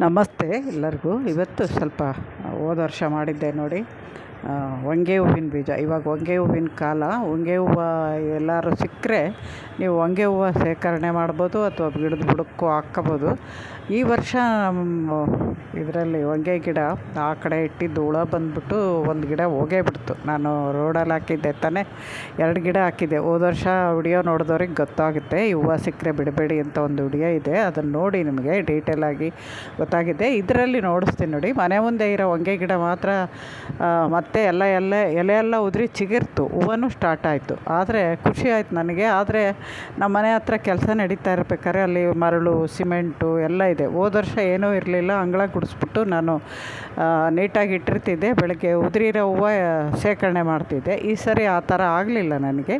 ನಮಸ್ತೆ ಎಲ್ಲರಿಗೂ. ಇವತ್ತು ಸ್ವಲ್ಪ ಹೋದ ವರ್ಷ ಮಾಡಿದ್ದೆ ನೋಡಿ. ಹೊಂಗೆ ಹೂವಿನ ಬೀಜ. ಇವಾಗ ಹೊಂಗೆ ಹೂವಿನ ಕಾಲ. ಹೊಂಗೆ ಹೂವು ಎಲ್ಲರೂ ಸಿಕ್ಕರೆ ನೀವು ಹೊಂಗೆ ಹೂವು ಶೇಖರಣೆ ಮಾಡ್ಬೋದು ಅಥವಾ ಗಿಡದ ಬುಡಕ್ಕೂ ಹಾಕ್ಕೋಬೋದು. ಈ ವರ್ಷ ಇದರಲ್ಲಿ ಹೊಂಗೆ ಗಿಡ ಆ ಕಡೆ ಇಟ್ಟಿದ್ದು ಹುಳ ಬಂದ್ಬಿಟ್ಟು ಒಂದು ಗಿಡ ಹೋಗೇ ಬಿಡ್ತು. ನಾನು ರೋಡಲ್ಲಿ ಹಾಕಿದ್ದೆ ತಾನೇ. ಎರಡು ಗಿಡ ಹಾಕಿದ್ದೆ. ಹೋದ ವರ್ಷ ವಿಡಿಯೋ ನೋಡಿದವ್ರಿಗೆ ಗೊತ್ತಾಗುತ್ತೆ. ಈ ಹೂವು ಸಿಕ್ಕರೆ ಬಿಡಬೇಡಿ ಅಂತ ಒಂದು ವಿಡಿಯೋ ಇದೆ. ಅದನ್ನು ನೋಡಿ ನಿಮಗೆ ಡೀಟೇಲಾಗಿ ಗೊತ್ತಾಗಿದೆ. ಇದರಲ್ಲಿ ನೋಡಿಸ್ತೀನಿ ನೋಡಿ. ಮನೆ ಮುಂದೆ ಇರೋ ಹೊಂಗೆ ಗಿಡ ಮಾತ್ರ ಮತ್ತೆ ಎಲ್ಲ ಎಲ್ಲ ಎಲೆ ಎಲ್ಲ ಉದುರಿ ಚಿಗಿರ್ತು ಹೂವನೂ ಸ್ಟಾರ್ಟ್ ಆಯಿತು. ಆದರೆ ಖುಷಿ ಆಯ್ತು ನನಗೆ. ಆದರೆ ನಮ್ಮ ಮನೆ ಹತ್ರ ಕೆಲಸ ನಡೀತಾ ಇರ್ಬೇಕಾದ್ರೆ ಅಲ್ಲಿ ಮರಳು, ಸಿಮೆಂಟು ಎಲ್ಲ ಇದೆ. ಹೋದ ವರ್ಷ ಏನೂ ಇರಲಿಲ್ಲ. ಅಂಗಳ ಗುಡಿಸ್ಬಿಟ್ಟು ನಾನು ನೀಟಾಗಿ ಇಟ್ಟಿರ್ತಿದ್ದೆ. ಬೆಳಗ್ಗೆ ಉದುರಿರೋ ಹೂವು ಶೇಖರಣೆ ಮಾಡ್ತಿದ್ದೆ. ಈ ಸರಿ ಆ ಥರ ಆಗಲಿಲ್ಲ ನನಗೆ.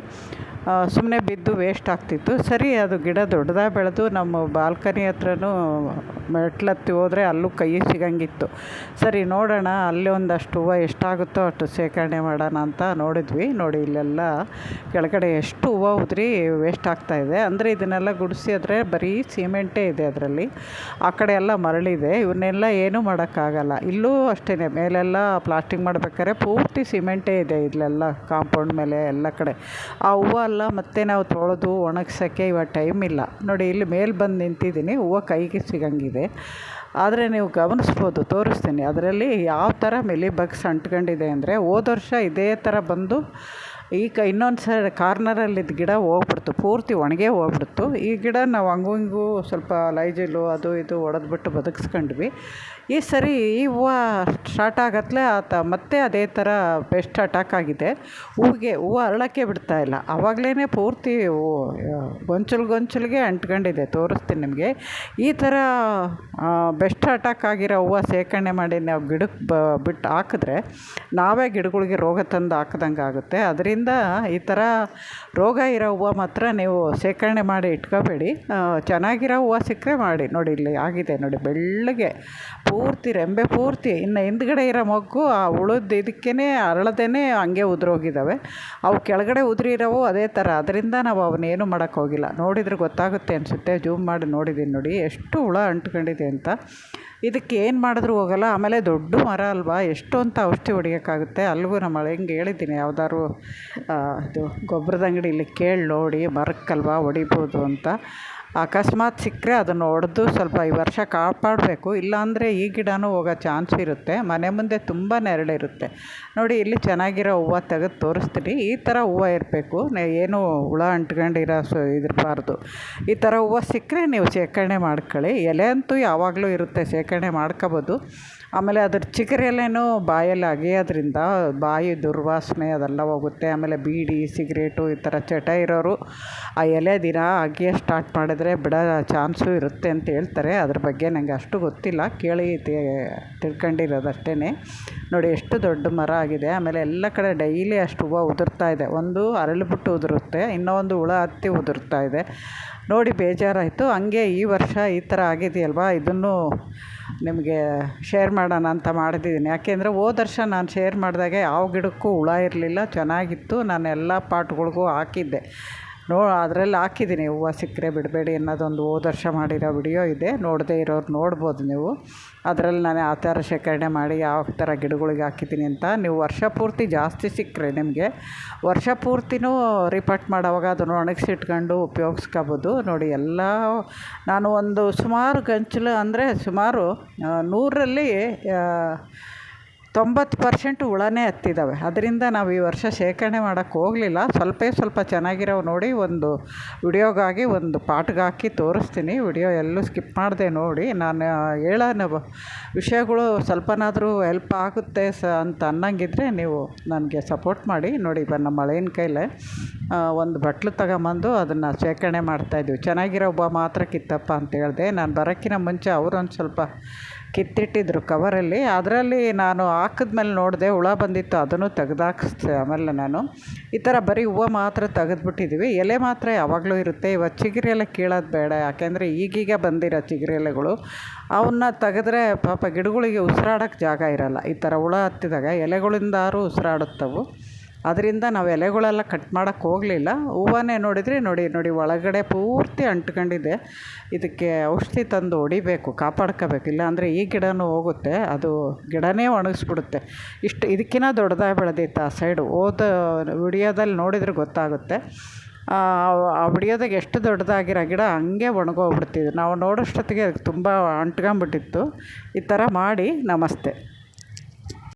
ಸುಮ್ಮನೆ ಬಿದ್ದು ವೇಸ್ಟ್ ಆಗ್ತಿತ್ತು. ಸರಿ, ಅದು ಗಿಡ ದೊಡ್ಡದಾಗಿ ಬೆಳೆದು ನಮ್ಮ ಬಾಲ್ಕನಿ ಹತ್ರನೂ ಮೆಟ್ಲತ್ತಿ ಹೋದರೆ ಅಲ್ಲೂ ಕೈ ಸಿಗಂಗಿತ್ತು. ಸರಿ, ನೋಡೋಣ ಅಲ್ಲೇ ಒಂದಷ್ಟು ಹೂವು ಎಷ್ಟಾಗುತ್ತೋ ಅಷ್ಟು ಶೇಖರಣೆ ಮಾಡೋಣ ಅಂತ ನೋಡಿದ್ವಿ. ನೋಡಿ, ಇಲ್ಲೆಲ್ಲ ಕೆಳಗಡೆ ಎಷ್ಟು ಹೂವು ಉದ್ರಿ ವೇಸ್ಟ್ ಆಗ್ತಾಯಿದೆ ಅಂದರೆ ಇದನ್ನೆಲ್ಲ ಗುಡಿಸಿದ್ರೆ ಬರೀ ಸಿಮೆಂಟೇ ಇದೆ ಅದರಲ್ಲಿ. ಆ ಕಡೆ ಎಲ್ಲ ಮರಳಿದೆ. ಇವನ್ನೆಲ್ಲ ಏನೂ ಮಾಡೋಕ್ಕಾಗಲ್ಲ. ಇಲ್ಲೂ ಅಷ್ಟೇ ಮೇಲೆಲ್ಲ ಪ್ಲಾಸ್ಟಿಕ್ ಮಾಡ್ಬೇಕಾದ್ರೆ ಪೂರ್ತಿ ಸಿಮೆಂಟೇ ಇದೆ ಇಲ್ಲೆಲ್ಲ, ಕಾಂಪೌಂಡ್ ಮೇಲೆ ಎಲ್ಲ ಕಡೆ. ಆ ಹೂವು ಎಲ್ಲ ಮತ್ತೆ ನಾವು ತೊಳೆದು ಒಣಗ್ಸೋಕ್ಕೆ ಇವಾಗ ಟೈಮ್ ಇಲ್ಲ. ನೋಡಿ, ಇಲ್ಲಿ ಮೇಲೆ ಬಂದು ನಿಂತಿದ್ದೀನಿ, ಹೂವು ಕೈಗೆ ಸಿಗಂಗಿದೆ. ಆದರೆ ನೀವು ಗಮನಿಸ್ಬೋದು, ತೋರಿಸ್ತೀನಿ. ಅದರಲ್ಲಿ ಯಾವ ಥರ ಮಿಲಿ ಬಗ್ಸ್ ಅಂಟ್ಕೊಂಡಿದೆ ಅಂದರೆ ಹೋದ ವರ್ಷ ಇದೇ ಥರ ಬಂದು ಈಗ ಇನ್ನೊಂದು ಸೈಡ್ ಕಾರ್ನರಲ್ಲಿದ್ದ ಗಿಡ ಹೋಗ್ಬಿಡ್ತು, ಪೂರ್ತಿ ಒಣಗೇ ಹೋಗ್ಬಿಡ್ತು. ಈ ಗಿಡ ನಾವು ಹಂಗೂ ಹಿಂಗೂ ಸ್ವಲ್ಪ ಲೈಜಿಲು ಅದು ಇದು ಹೊಡೆದ್ಬಿಟ್ಟು ಬದುಕಿಸ್ಕೊಂಡ್ವಿ. ಈ ಸರಿ ಈ ಹೂವು ಸ್ಟಾರ್ಟ್ ಆಗತ್ಲೆ ಆತ ಮತ್ತೆ ಅದೇ ಥರ ಬೆಸ್ಟ್ ಅಟ್ಯಾಕ್ ಆಗಿದೆ. ಹೂವಿಗೆ, ಹೂವು ಅರಳೋಕ್ಕೆ ಬಿಡ್ತಾಯಿಲ್ಲ ಆವಾಗಲೇ ಪೂರ್ತಿ ಗೊಂಚಲು ಗೊಂಚಲಿಗೆ ಅಂಟ್ಕೊಂಡಿದೆ, ತೋರಿಸ್ತೀನಿ ನಿಮಗೆ. ಈ ಥರ ಬೆಸ್ಟ್ ಅಟ್ಯಾಕ್ ಆಗಿರೋ ಹೂವು ಶೇಖರಣೆ ಮಾಡಿ ನಾವು ಗಿಡಕ್ಕೆ ಬಿಟ್ಟು ಹಾಕಿದ್ರೆ ನಾವೇ ಗಿಡಗಳಿಗೆ ರೋಗ ತಂದು ಹಾಕ್ದಂಗೆ ಆಗುತ್ತೆ ಅದರಿಂದ ಈ ಥರ ರೋಗ ಇರೋ ಹೂವು ಮಾತ್ರ ನೀವು ಶೇಖರಣೆ ಮಾಡಿ ಇಟ್ಕೋಬೇಡಿ. ಚೆನ್ನಾಗಿರೋ ಹೂವು ಸಿಕ್ಕರೆ ಮಾಡಿ. ನೋಡಿ ಇಲ್ಲಿ ಆಗಿದೆ, ನೋಡಿ ಬೆಳ್ಳಗೆ ಪೂರ್ತಿ, ರೆಂಬೆ ಪೂರ್ತಿ, ಇನ್ನು ಹಿಂದ್ಗಡೆ ಇರೋ ಮೊಗ್ಗು, ಆ ಉಳಿದ ಇದಕ್ಕೇ ಅರಳದೇ ಹಂಗೆ ಉದುರೋಗಿದ್ದಾವೆ. ಅವು ಕೆಳಗಡೆ ಉದುರಿರೋವು ಅದೇ ಥರ. ಅದರಿಂದ ನಾವು ಅವನ್ನೇನು ಮಾಡೋಕ್ಕೋಗಿಲ್ಲ. ನೋಡಿದರೆ ಗೊತ್ತಾಗುತ್ತೆ ಅನಿಸುತ್ತೆ. ಜೂಮ್ ಮಾಡಿ ನೋಡಿದ್ದೀನಿ ನೋಡಿ. ಎಷ್ಟು ಹುಳ ಅಂಟ್ಕೊಂಡಿದೆ ಅಂತ. ಇದಕ್ಕೆ ಏನು ಮಾಡಿದ್ರು ಹೋಗಲ್ಲ, ಆಮೇಲೆ ದೊಡ್ಡ ಮರ ಅಲ್ವಾ? ಎಷ್ಟು ಅಂತ ಔಷಧಿ ಹೊಡಿಯೋಕ್ಕಾಗುತ್ತೆ? ಅಲ್ಲಿಗೂ ನಮ್ಮ ಹೆಂಗೆ ಹೇಳಿದ್ದೀನಿ, ಯಾವ್ದಾದ್ರು ಇದು ಗೊಬ್ಬರದ ಅಂಗಡಿಲಿ ಕೇಳಿ ನೋಡಿ, ಮರಕ್ಕಲ್ವಾ, ಹೊಡಿಬೋದು ಅಂತ. ಅಕಸ್ಮಾತ್ ಸಿಕ್ಕರೆ ಅದನ್ನು ಹೊಡೆದು ಸ್ವಲ್ಪ ಈ ವರ್ಷ ಕಾಪಾಡಬೇಕು. ಇಲ್ಲಾಂದರೆ ಈ ಗಿಡನೂ ಹೋಗೋ ಚಾನ್ಸ್ ಇರುತ್ತೆ. ಮನೆ ಮುಂದೆ ತುಂಬ ನೆರಳಿರುತ್ತೆ. ನೋಡಿ, ಇಲ್ಲಿ ಚೆನ್ನಾಗಿರೋ ಹೂವು ತೆಗೆದು ತೋರಿಸ್ತೀನಿ. ಈ ಥರ ಹೂವು ಇರಬೇಕು. ಏನು ಹುಳ ಅಂಟ್ಕೊಂಡಿರೋ ಸೊ ಇದಿರಬಾರ್ದು ಈ ಥರ ಹೂವು ಸಿಕ್ಕರೆ ನೀವು ಶೇಖರಣೆ ಮಾಡ್ಕೊಳ್ಳಿ. ಎಲೆ ಅಂತೂ ಯಾವಾಗಲೂ ಇರುತ್ತೆ. ಶೇಖರಣೆ ಮಾಡ್ಕೋಬೋದು. ಆಮೇಲೆ ಅದ್ರ ಚಿಗುರು ಎಲೆನೂ ಬಾಯಲ್ಲಿ ಅಗೆಯೋದ್ರಿಂದ ಬಾಯಿ ದುರ್ವಾಸನೆ ಅದೆಲ್ಲ ಹೋಗುತ್ತೆ. ಆಮೇಲೆ ಬೀಡಿ, ಸಿಗರೇಟು ಈ ಥರ ಚಟ ಇರೋರು ಆ ಎಲೆ ದಿನ ಅಗೆಯೋ ಸ್ಟಾರ್ಟ್ ಮಾಡಿದ್ರೆ ಬಿಡೋ ಚಾನ್ಸು ಇರುತ್ತೆ ಅಂತ ಹೇಳ್ತಾರೆ. ಅದ್ರ ಬಗ್ಗೆ ನನಗೆ ಅಷ್ಟು ಗೊತ್ತಿಲ್ಲ. ಕೇಳಿ ತಿಳ್ಕೊಂಡಿರೋದು ಅಷ್ಟೇ ನೋಡಿ, ಎಷ್ಟು ದೊಡ್ಡ ಮರ ಆಗಿದೆ. ಆಮೇಲೆ ಎಲ್ಲ ಕಡೆ ಡೈಲಿ ಅಷ್ಟು ಹೂವು ಉದುರ್ತಾ ಇದೆ. ಒಂದು ಅರಳಿಬಿಟ್ಟು ಉದುರುತ್ತೆ, ಇನ್ನೊಂದು ಹುಳ ಹತ್ತಿ ಉದುರ್ತಾ ಇದೆ. ನೋಡಿ ಬೇಜಾರಾಯಿತು. ಹಂಗೆ ಈ ವರ್ಷ ಈ ಥರ ಆಗಿದೆಯಲ್ವಾ? ಇದನ್ನು ನಿಮಗೆ ಶೇರ್ ಮಾಡೋಣ ಅಂತ ಮಾಡಿದ್ದೀನಿ ಯಾಕೆಂದರೆ ಹೋದ ವರ್ಷ ನಾನು ಶೇರ್ ಮಾಡಿದಾಗ ಯಾವ ಗಿಡಕ್ಕೂ ಹುಳ ಇರಲಿಲ್ಲ. ಚೆನ್ನಾಗಿತ್ತು. ನಾನು ಎಲ್ಲ ಪಾಟ್ಗಳಿಗೂ ಹಾಕಿದ್ದೆ. ನೋ ಅದರಲ್ಲಿ ಹಾಕಿದ್ದೀನಿ. ಹೂವು ಸಿಕ್ಕರೆ ಬಿಡಬೇಡಿ ಅನ್ನೋದೊಂದು ಹೋದ ವರ್ಷ ಮಾಡಿರೋ ವಿಡಿಯೋ ಇದೆ. ನೋಡದೇ ಇರೋರು ನೋಡ್ಬೋದು ನೀವು. ಅದರಲ್ಲಿ ನಾನು ಆ ಥರ ಶೇಖರಣೆ ಮಾಡಿ ಯಾವ ಥರ ಗಿಡಗಳಿಗೆ ಹಾಕಿದ್ದೀನಿ ಅಂತ. ನೀವು ವರ್ಷ ಪೂರ್ತಿ ಜಾಸ್ತಿ ಸಿಕ್ಕರೆ ನಿಮಗೆ. ವರ್ಷ ಪೂರ್ತಿನೂ ರಿಪೋರ್ಟ್ ಮಾಡೋವಾಗ ಅದನ್ನು ಒಣಗಿಸಿಟ್ಕೊಂಡು ಉಪಯೋಗಿಸ್ಕೋಬೋದು. ನೋಡಿ, ಎಲ್ಲ ನಾನು ಒಂದು ಸುಮಾರು ಗಂಚಲು ಅಂದರೆ ಸುಮಾರು ನೂರರಲ್ಲಿ ತೊಂಬತ್ತು ಪರ್ಸೆಂಟ್ ಹುಳನೇ ಹತ್ತಿದ್ದಾವೆ ಅದರಿಂದ ನಾವು ಈ ವರ್ಷ ಶೇಖರಣೆ ಮಾಡೋಕ್ಕೆ ಹೋಗಲಿಲ್ಲ. ಸ್ವಲ್ಪ ಸ್ವಲ್ಪ ಚೆನ್ನಾಗಿರೋವು ನೋಡಿ, ಒಂದು ವಿಡಿಯೋಗಾಗಿ ಒಂದು ಪಾಟ್ಗಾಕಿ ತೋರಿಸ್ತೀನಿ. ವಿಡಿಯೋ ಎಲ್ಲೂ ಸ್ಕಿಪ್ ಮಾಡಿದೆ ನೋಡಿ. ನಾನು ಹೇಳೋ ವಿಷಯಗಳು ಸ್ವಲ್ಪನಾದರೂ ಹೆಲ್ಪ್ ಆಗುತ್ತೆ ಸ, ಅಂತ ಅನ್ನಂಗಿದ್ರೆ ನೀವು ನನಗೆ ಸಪೋರ್ಟ್ ಮಾಡಿ. ನೋಡಿ ನಮ್ಮ ಮಳೆಯ ಕೈಲೇ ಒಂದು ಬಟ್ಲು ತಗೊಂಬಂದು ಅದನ್ನು ಶೇಖರಣೆ ಮಾಡ್ತಾಯಿದ್ವಿ ಚೆನ್ನಾಗಿರೋ ಒಬ್ಬ ಮಾತ್ರ ಕಿತ್ತಪ್ಪ ಅಂತ ಹೇಳಿದೆ. ನಾನು ಬರೋಕ್ಕಿಂತ ಮುಂಚೆ ಅವರೊಂದು ಸ್ವಲ್ಪ ಕಿತ್ತಿಟ್ಟಿದ್ರು ಕವರಲ್ಲಿ. ಅದರಲ್ಲಿ ನಾನು ಹಾಕಿದ್ಮೇಲೆ ನೋಡಿದೆ, ಹುಳ ಬಂದಿತ್ತು, ಅದನ್ನು ತೆಗ್ದಾಕಿಸ್ದೆ ಆಮೇಲೆ ನಾನು. ಈ ಥರ ಬರೀ ಹೂವು ಮಾತ್ರ ತೆಗೆದ್ಬಿಟ್ಟಿದ್ದೀವಿ ಎಲೆ ಮಾತ್ರ ಯಾವಾಗಲೂ ಇರುತ್ತೆ. ಇವಾಗ ಚಿಗುರು ಎಲೆ ಕೀಳೋದು ಬೇಡ. ಯಾಕೆಂದರೆ ಈಗೀಗ ಬಂದಿರೋ ಚಿಗುರು ಎಲೆಗಳು ಅವನ್ನ ತೆಗೆದ್ರೆ ಪಾಪ ಗಿಡಗಳಿಗೆ ಉಸಿರಾಡೋಕ್ಕೆ ಜಾಗ ಇರೋಲ್ಲ. ಈ ಥರ ಹುಳ ಹತ್ತಿದಾಗ ಎಲೆಗಳಿಂದಾರು ಉಸಿರಾಡುತ್ತವು. ಅದರಿಂದ ನಾವು ಎಲೆಗಳೆಲ್ಲ ಕಟ್ ಮಾಡೋಕ್ಕೆ ಹೋಗಲಿಲ್ಲ. ಹೂವನ್ನೇ ನೋಡಿದರೆ ನೋಡಿ ನೋಡಿ ಒಳಗಡೆ ಪೂರ್ತಿ ಅಂಟ್ಕೊಂಡಿದೆ. ಇದಕ್ಕೆ ಔಷಧಿ ತಂದು ಹೊಡಿಬೇಕು, ಕಾಪಾಡ್ಕೋಬೇಕು. ಇಲ್ಲಾಂದರೆ ಈ ಗಿಡವೂ ಹೋಗುತ್ತೆ, ಅದು ಗಿಡನೇ ಒಣಗಿಸ್ಬಿಡುತ್ತೆ. ಇಷ್ಟು ಇದಕ್ಕಿಂತ ದೊಡ್ಡದಾಗಿ ಬೆಳೆದಿತ್ತು ಆ ಸೈಡು. ಹೋದ ವಿಡಿಯೋದಲ್ಲಿ ನೋಡಿದರೆ ಗೊತ್ತಾಗುತ್ತೆ. ಆ ವಿಡಿಯೋದಾಗ ಎಷ್ಟು ದೊಡ್ಡದಾಗಿರೋ ಗಿಡ ಹಂಗೆ ಒಣಗೋಗ್ಬಿಡ್ತಿದ್ವಿ ನಾವು ನೋಡೋಷ್ಟೊತ್ತಿಗೆ ತುಂಬ ಅಂಟ್ಕೊಂಬಿಟ್ಟಿತ್ತು. ಈ ಥರ ಮಾಡಿ ನಮಸ್ತೆ.